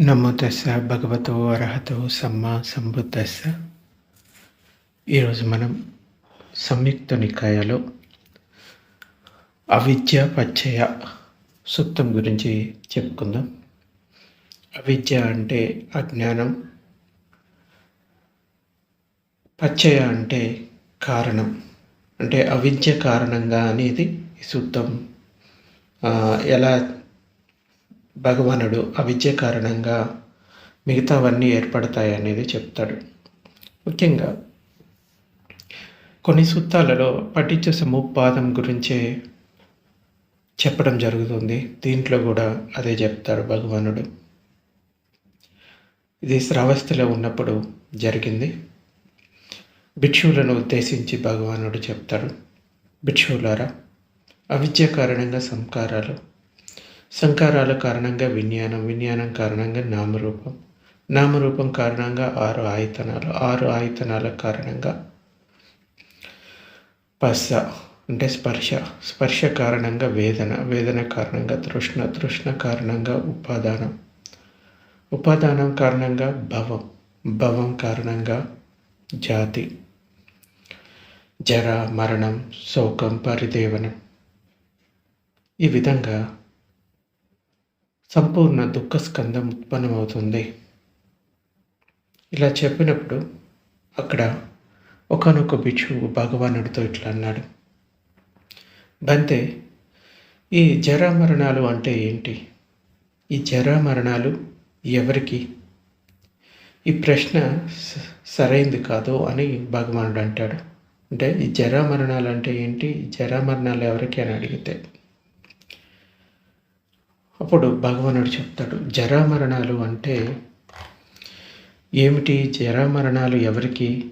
నమో భగవతో అర్హతో సమ్మా సంబుద్ధస్స. ఈరోజు మనం సంయుక్త నికాయలో అవిద్య పచ్చయ సూక్తం గురించి చెప్పుకుందాం. అవిద్య అంటే అజ్ఞానం పచ్చయ అంటే కారణం. అంటే అవిద్య కారణంగా అనేది ఈ సూక్తం ఎలా భగవానుడు అవిద్య కారణంగా మిగతావన్నీ ఏర్పడతాయి అనేది చెప్తాడు. ముఖ్యంగా కొన్ని సూత్రాలలో పఠించ సముపాదం గురించే చెప్పడం జరుగుతుంది. దీంట్లో కూడా అదే చెప్తాడు భగవానుడు. ఇది శ్రావస్థలో ఉన్నప్పుడు జరిగింది. భిక్షువులను ఉద్దేశించి భగవానుడు చెప్తాడు. భిక్షువులారా అవిద్య కారణంగా సంకారాలు సంకారాల కారణంగా విజ్ఞానం విజ్ఞానం కారణంగా నామరూపం నామరూపం కారణంగా ఆరు ఆయతనాలు ఆరు ఆయతనాల కారణంగా పస్స అంటే స్పర్శ స్పర్శ కారణంగా వేదన వేదన కారణంగా తృష్ణ తృష్ణ కారణంగా ఉపాదానం ఉపాదానం కారణంగా భవం భవం కారణంగా జాతి జర మరణం శోకం పరిదేవనం. ఈ విధంగా సంపూర్ణ దుఃఖ స్కందం ఉత్పన్నమవుతుంది. ఇలా చెప్పినప్పుడు అక్కడ ఒకనొక భిక్షువు భగవానుడితో ఇట్లా అన్నాడు. బంతే ఈ జరామరణాలు అంటే ఏంటి? ఈ జరామరణాలు ఎవరికి? ఈ ప్రశ్న స- సరైంది కాదు అని భగవానుడు అంటాడు. అంటే ఈ జరామరణాలు అంటే ఏంటి? ఈ జరామరణాలు ఎవరికి అని అడిగితే అప్పుడు భగవానుడు చెప్తాడు జరామరణాలు అంటే ఏమిటి జరామరణాలు ఎవరికి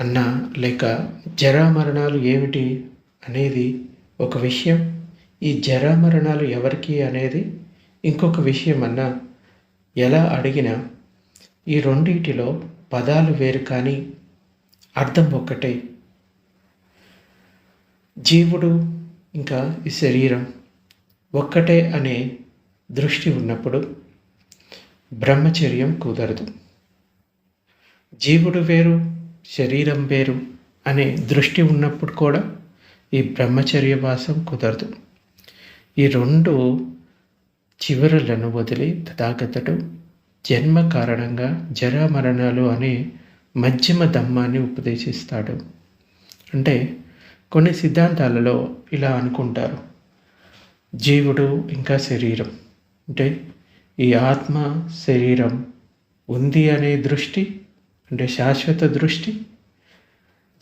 అన్నా లేక జరామరణాలు ఏమిటి అనేది ఒక విషయం ఈ జరామరణాలు ఎవరికి అనేది ఇంకొక విషయం అన్నా ఎలా అడిగినా ఈ రెండింటిలో పదాలు వేరు కానీ అర్థం ఒక్కటే. జీవుడు ఇంకా ఈ శరీరం. ఒక్కటే అనే దృష్టి ఉన్నప్పుడు బ్రహ్మచర్యం కుదరదు. జీవుడు వేరు శరీరం వేరు అనే దృష్టి ఉన్నప్పుడు కూడా ఈ బ్రహ్మచర్య వాసం కుదరదు. ఈ రెండు చివరలను వదిలి తథాగతుడు జన్మ కారణంగా జరామరణాలు అనే మధ్యమ ధమ్మాన్ని ఉపదేశిస్తాడు. అంటే కొన్ని సిద్ధాంతాలలో ఇలా అనుకుంటారు. జీవుడు ఇంకా శరీరం. అంటే ఈ ఆత్మ శరీరం ఉంది అనే దృష్టి అంటే శాశ్వత దృష్టి.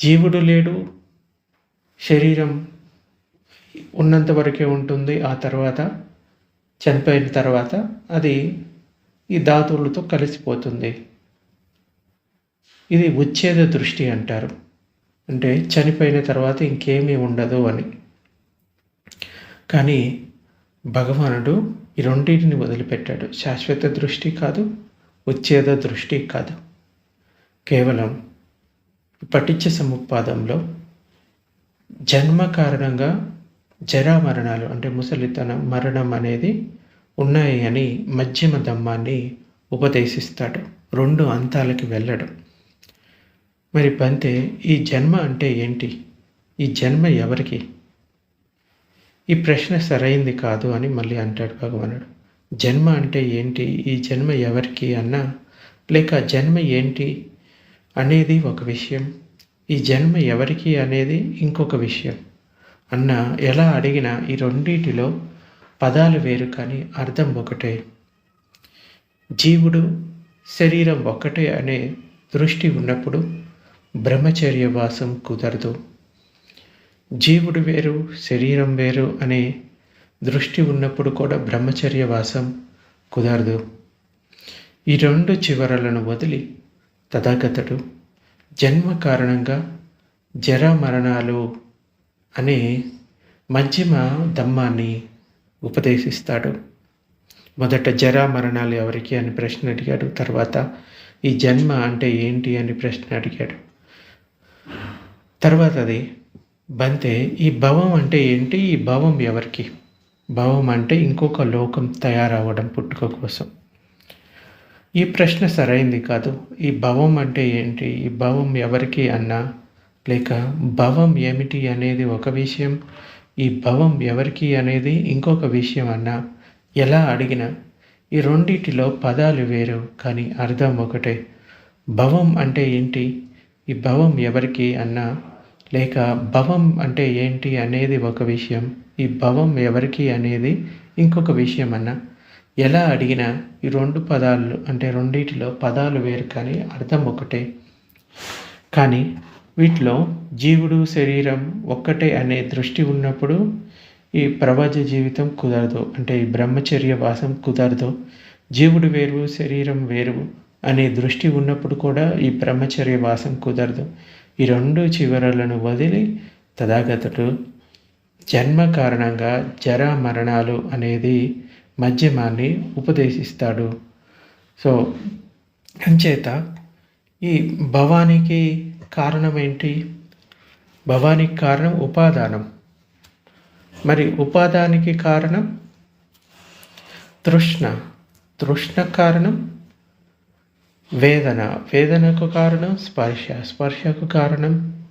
జీవుడు లేడు శరీరం ఉన్నంత వరకే ఉంటుంది. ఆ తర్వాత చనిపోయిన తర్వాత అది ఈ ధాతువులతో కలిసిపోతుంది. ఇది ఉచ్ఛేద దృష్టి అంటారు. అంటే చనిపోయిన తర్వాత ఇంకేమీ ఉండదు అని. కానీ భగవానుడు ఈ రెండింటిని వదిలిపెట్టాడు. శాశ్వత దృష్టి కాదు ఉచ్ఛేద దృష్టి కాదు. కేవలం పటిచ్చ సముపాదంలో జన్మ కారణంగా జరా మరణాలు అంటే ముసలితనం మరణం అనేది ఉన్నాయి అని మధ్యమ ధమ్మాన్ని ఉపదేశిస్తాడు. రెండు అంతాలకి వెళ్ళడం. మరి పంతే ఈ జన్మ అంటే ఏంటి? ఈ జన్మ ఎవరికి? ఈ ప్రశ్న సరైంది కాదు అని మళ్ళీ అంటాడు భగవానుడు. జన్మ అంటే ఏంటి? ఈ జన్మ ఎవరికి అన్నా లేక జన్మ ఏంటి అనేది ఒక విషయం. ఈ జన్మ ఎవరికి అనేది ఇంకొక విషయం. అన్న ఎలా అడిగినా ఈ రెండింటిలో పదాలు వేరు కానీ అర్థం ఒకటే. జీవుడు శరీరం ఒకటే అనే దృష్టి ఉన్నప్పుడు బ్రహ్మచర్య వాసం కుదరదు. జీవుడు వేరు శరీరం వేరు అనే దృష్టి ఉన్నప్పుడు కూడా బ్రహ్మచర్య వాసం కుదరదు. ఈ రెండు చివరలను వదిలి తథాగతుడు జన్మ కారణంగా జర మరణాలు అనే మధ్యమ ధమ్మాన్ని ఉపదేశిస్తాడు. మొదట జరా మరణాలు ఎవరికి అని ప్రశ్న అడిగాడు తర్వాత ఈ జన్మ అంటే ఏంటి అని ప్రశ్న అడిగాడు. తర్వాత అది బంతే ఈ భవం అంటే ఏంటి? ఈ భవం ఎవరికి? భవం అంటే ఇంకొక లోకం తయారవ్వడం పుట్టుక కోసం. ఈ ప్రశ్న సరైంది కాదు. ఈ భవం అంటే ఏంటి? ఈ భవం ఎవరికి అన్నా? లేక భవం ఏమిటి అనేది ఒక విషయం ఈ భవం ఎవరికి అనేది ఇంకొక విషయం అన్నా? ఎలా అడిగినా? ఈ రెండిటిలో పదాలు వేరు కానీ అర్థం ఒకటే. భవం అంటే ఏంటి? ఈ భవం ఎవరికి అన్నా? లేక భవం అంటే ఏంటి అనేది ఒక విషయం. ఈ భవం ఎవరికి అనేది ఇంకొక విషయం అన్నా. ఎలా అడిగినా ఈ రెండు పదాలు అంటే రెండింటిలో పదాలు వేరు కానీ అర్థం ఒకటే. కానీ వీటిలో జీవుడు శరీరం ఒక్కటే అనే దృష్టి ఉన్నప్పుడు ఈ ప్రపంచ జీవితం కుదరదు. అంటే ఈ బ్రహ్మచర్య వాసం కుదరదు. జీవుడు వేరు శరీరం వేరు అనే దృష్టి ఉన్నప్పుడు కూడా ఈ బ్రహ్మచర్య వాసం కుదరదు. ఈ రెండు చివరలను వదిలి తథాగతుడు జన్మ కారణంగా జర మరణాలు అనేది మధ్యమాన్ని ఉపదేశిస్తాడు. సో అంచేత ఈ భవానికి కారణం ఏంటి భవానికి కారణం ఉపాదానం. మరి ఉపాదానికి కారణం? తృష్ణ. తృష్ణ కారణం వేదన. వేదనకు కారణం స్పర్శ. స్పర్శకు కారణం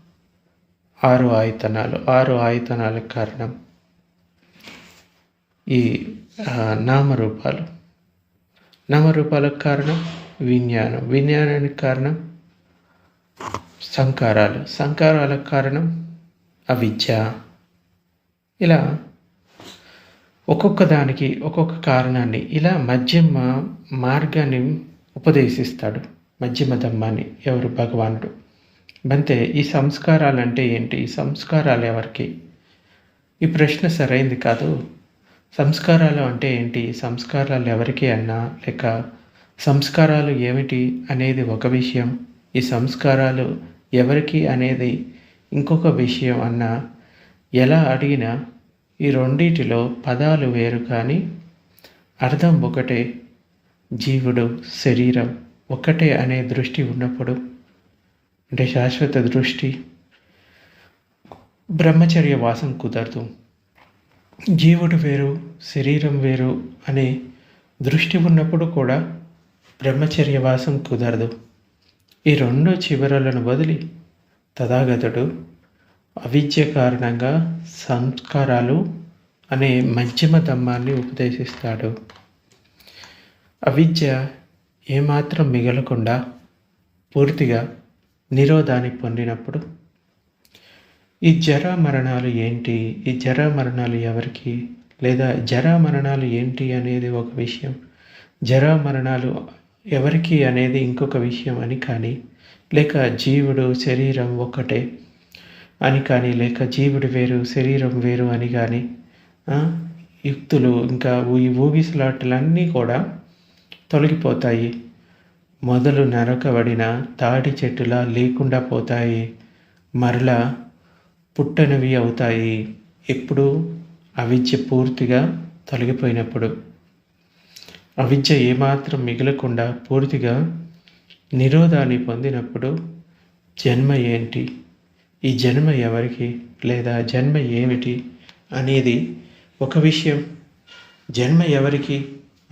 ఆరు ఆయతనాలు. ఆరు ఆయతనాలకు కారణం ఈ నామరూపాలు. నామరూపాలకు కారణం విజ్ఞానం. విజ్ఞానానికి కారణం సంకారాలు. సంకారాలకు కారణం అవిద్య. ఇలా ఒక్కొక్క దానికి ఒక్కొక్క కారణాన్ని ఇలా మధ్యమ మార్గాన్ని ఉపదేశిస్తాడు. మధ్యమ ధమ్మాన్ని ఎవరు భగవానుడు? బంతే ఈ సంస్కారాలు అంటే ఏంటి? ఈ సంస్కారాలు ఎవరికి? ఈ ప్రశ్న సరైంది కాదు. సంస్కారాలు అంటే ఏంటి? సంస్కారాలు ఎవరికి అన్నా లేక సంస్కారాలు ఏమిటి అనేది ఒక విషయం. ఈ సంస్కారాలు ఎవరికి అనేది ఇంకొక విషయం అన్నా ఎలా అడిగినా ఈ రెండిటిలో పదాలు వేరు కానీ అర్థం ఒకటే. జీవుడు శరీరం ఒకటే అనే దృష్టి ఉన్నప్పుడు అంటే శాశ్వత దృష్టి బ్రహ్మచర్య వాసం కుదరదు. జీవుడు వేరు శరీరం వేరు అనే దృష్టి ఉన్నప్పుడు కూడా బ్రహ్మచర్య వాసం కుదరదు. ఈ రెండు చివరలను వదిలి తథాగతుడు అవిద్య కారణంగా సంస్కారాలు అనే మధ్యమ ధమ్మాన్ని ఉపదేశిస్తాడు. అవిద్య ఏమాత్రం మిగలకుండా పూర్తిగా నిరోధాన్ని పొందినప్పుడు ఈ జరా మరణాలు ఏంటి? ఈ జరా మరణాలు ఎవరికి? లేదా జరా మరణాలు ఏంటి అనేది ఒక విషయం. జరా మరణాలు ఎవరికి అనేది ఇంకొక విషయం అని కానీ లేక జీవుడు శరీరం ఒక్కటే అని కానీ లేక జీవుడు వేరు శరీరం వేరు అని కానీ యుక్తులు ఇంకా ఈ ఊగిసలాటలన్నీ కూడా తొలగిపోతాయి. మొదలు నరకబడిన తాటి చెట్టులా లేకుండా పోతాయి. మరలా పుట్టనివి అవుతాయి. ఎప్పుడు అవిద్య పూర్తిగా తొలగిపోయినప్పుడు. అవిద్య ఏమాత్రం మిగలకుండా పూర్తిగా నిరోధాన్ని పొందినప్పుడు జన్మ ఏంటి? ఈ జన్మ ఎవరికి లేదా జన్మ ఏమిటి అనేది ఒక విషయం. జన్మ ఎవరికి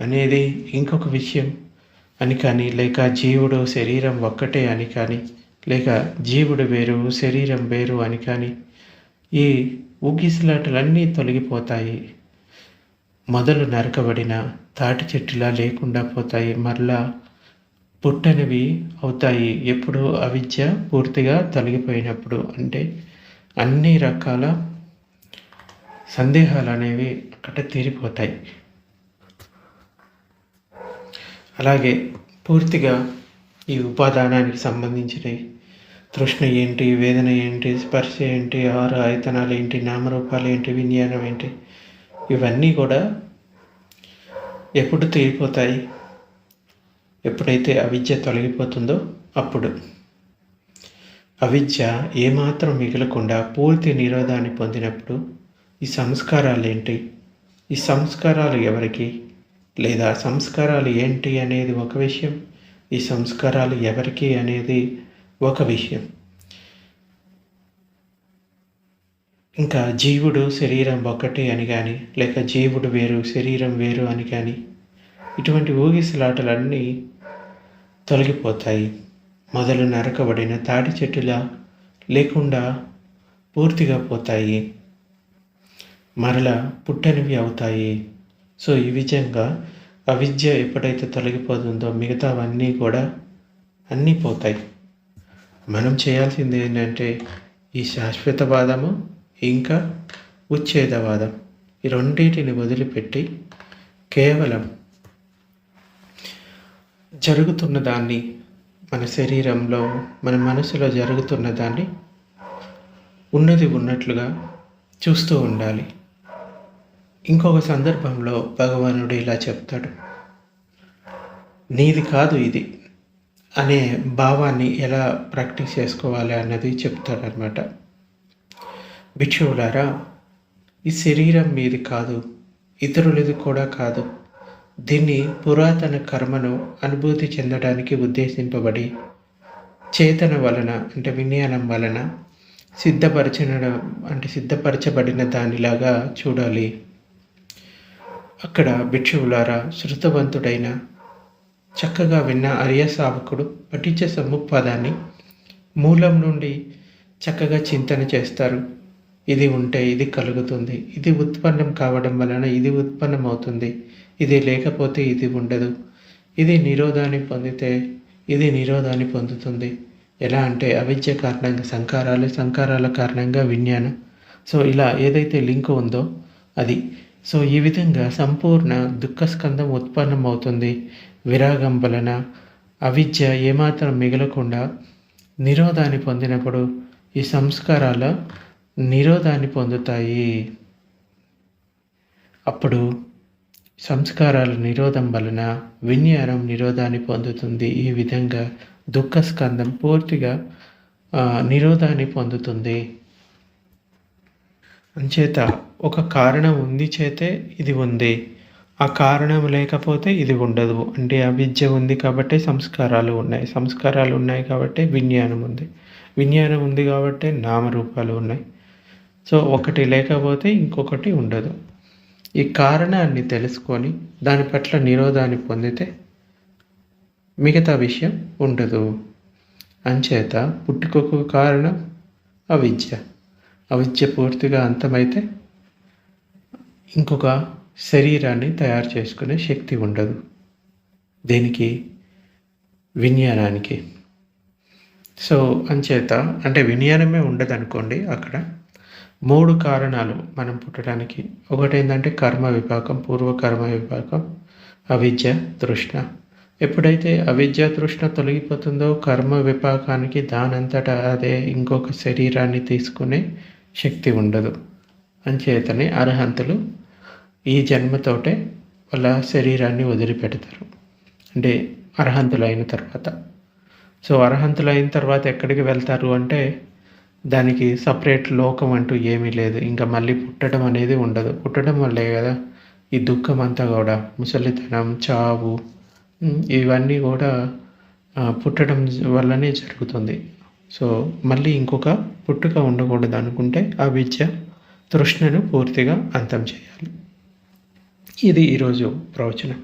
అనేది ఇంకొక విషయం అని కానీ లేక జీవుడు శరీరం ఒక్కటే అని కానీ లేక జీవుడు వేరు శరీరం వేరు అని కానీ ఈ ఊగిసలాటలన్నీ తొలగిపోతాయి. మొదలు నరకబడిన తాటి చెట్టులా లేకుండా పోతాయి. మరలా పుట్టనివి అవుతాయి. ఎప్పుడు అవిద్య పూర్తిగా తొలగిపోయినప్పుడు అంటే అన్ని రకాల సందేహాలు అనేవి అక్కడ తీరిపోతాయి. అలాగే పూర్తిగా ఈ ఉపాదానానికి సంబంధించినవి తృష్ణ ఏంటి వేదన ఏంటి స్పర్శ ఏంటి ఆరు ఆయతనాలు ఏంటి నామరూపాలు ఏంటి విజ్ఞానం ఏంటి ఇవన్నీ కూడా ఎప్పుడు తీరిపోతాయి ఎప్పుడైతే అవిద్య తొలగిపోతుందో అప్పుడు. అవిద్య ఏమాత్రం మిగలకుండా పూర్తి నిరోధాన్ని పొందినప్పుడు ఈ సంస్కారాలు ఏంటి ఈ సంస్కారాలు ఎవరికి? లేదా సంస్కారాలు ఏంటి అనేది ఒక విషయం ఈ సంస్కారాలు ఎవరికి అనేది ఒక విషయం. ఇంకా జీవుడు శరీరం ఒకటి అని కానీ లేక జీవుడు వేరు శరీరం వేరు అని కానీ ఇటువంటి ఊగిసలాటలన్నీ తొలగిపోతాయి. మొదలు నరకబడిన తాటి చెట్టులా లేకుండా పూర్తిగా పోతాయి. మరలా పుట్టనివి అవుతాయి. సో ఈ విధంగా అవిద్య ఎప్పుడైతే తొలగిపోతుందో మిగతావన్నీ కూడా అన్నీ పోతాయి. మనం చేయాల్సింది ఏంటంటే ఈ శాశ్వతవాదము ఇంకా ఉచ్ఛేదవాదం ఈ రెండింటిని వదిలిపెట్టి కేవలం జరుగుతున్న దాన్ని మన శరీరంలో మన మనసులో జరుగుతున్న దాన్ని ఉన్నది ఉన్నట్లుగా చూస్తూ ఉండాలి. ఇంకొక సందర్భంలో భగవానుడు ఇలా చెప్తాడు. నీది కాదు ఇది అనే భావాన్ని ఎలా ప్రాక్టీస్ చేసుకోవాలి అన్నది చెప్తాడనమాట భిక్షువులారా ఈ శరీరం మీది కాదు ఇతరులది కూడా కాదు. దీన్ని పురాతన కర్మను అనుభూతి చెందడానికి ఉద్దేశింపబడి చేతన వలన అంటే విజ్ఞానం వలన సిద్ధపరచిన అంటే సిద్ధపరచబడిన దానిలాగా చూడాలి. అక్కడ భిక్షువులారా శృతవంతుడైన చక్కగా విన్న అర్య సావకుడు పఠించే సముపదాన్ని మూలం నుండి చక్కగా చింతన చేస్తారు. ఇది ఉంటే ఇది కలుగుతుంది. ఇది ఉత్పన్నం కావడం వలన ఇది ఉత్పన్నం అవుతుంది ఇది లేకపోతే ఇది ఉండదు. ఇది నిరోధాన్ని పొందితే ఇది నిరోధాన్ని పొందుతుంది. ఎలా అంటే అవిద్య కారణంగా సంకారాలు సంకారాల కారణంగా విజ్ఞానం. సో ఇలా ఏదైతే లింక్ ఉందో అది సో ఈ విధంగా సంపూర్ణ దుఃఖస్కందం ఉత్పన్నం అవుతుంది విరాగం వలన అవిద్య ఏమాత్రం మిగలకుండా నిరోధాన్ని పొందినప్పుడు ఈ సంస్కారాల నిరోధాన్ని పొందుతాయి. అప్పుడు సంస్కారాల నిరోధం వలన విజ్ఞానం నిరోధాన్ని పొందుతుంది. ఈ విధంగా దుఃఖ స్కందం పూర్తిగా నిరోధాన్ని పొందుతుంది. అంచేత ఒక కారణం ఉంది చేతే ఇది ఉంది. ఆ కారణం లేకపోతే ఇది ఉండదు. అంటే అవిద్య ఉంది కాబట్టి సంస్కారాలు ఉన్నాయి. సంస్కారాలు ఉన్నాయి కాబట్టి విజ్ఞానం ఉంది. విజ్ఞానం ఉంది కాబట్టి నామరూపాలు ఉన్నాయి. సో ఒకటి లేకపోతే ఇంకొకటి ఉండదు. ఈ కారణాన్ని తెలుసుకొని దాని పట్ల నిరోధాన్ని పొందితే మిగతా విషయం ఉండదు. అంచేత పుట్టుకకు కారణం అవిద్య. అవిద్య పూర్తిగా అంతమైతే ఇంకొక శరీరాన్ని తయారు చేసుకునే శక్తి ఉండదు. దేనికి? విజ్ఞానానికి. సో అంచేత అంటే విజ్ఞానమే ఉండదనుకోండి అక్కడ మూడు కారణాలు మనం పుట్టడానికి. ఒకటి ఏంటంటే కర్మ విపాకం పూర్వకర్మ విపాకం అవిద్య తృష్ణ. ఎప్పుడైతే అవిద్య తృష్ణ తొలగిపోతుందో కర్మ విపాకానికి దానంతటా అదే ఇంకొక శరీరాన్ని తీసుకునే శక్తి ఉండదు. అంచేతనే అర్హంతులు ఈ జన్మతోటే వాళ్ళ శరీరాన్ని వదిలిపెడతారు. అంటే అర్హంతులు అయిన తర్వాత. సో అర్హంతులు అయిన తర్వాత ఎక్కడికి వెళ్తారు అంటే దానికి సపరేట్ లోకం అంటూ ఏమీ లేదు. ఇంకా మళ్ళీ పుట్టడం అనేది ఉండదు. పుట్టడం వల్లే కదా ఈ దుఃఖం అంతా కూడా ముసలితనం చావు ఇవన్నీ కూడా పుట్టడం వల్లనే జరుగుతుంది. సో మళ్ళీ ఇంకొక పుట్టుక ఉండకూడదు అనుకుంటే ఆ విద్య తృష్ణను పూర్తిగా అంతం చేయాలి. ఇది ఈరోజు ప్రవచనం.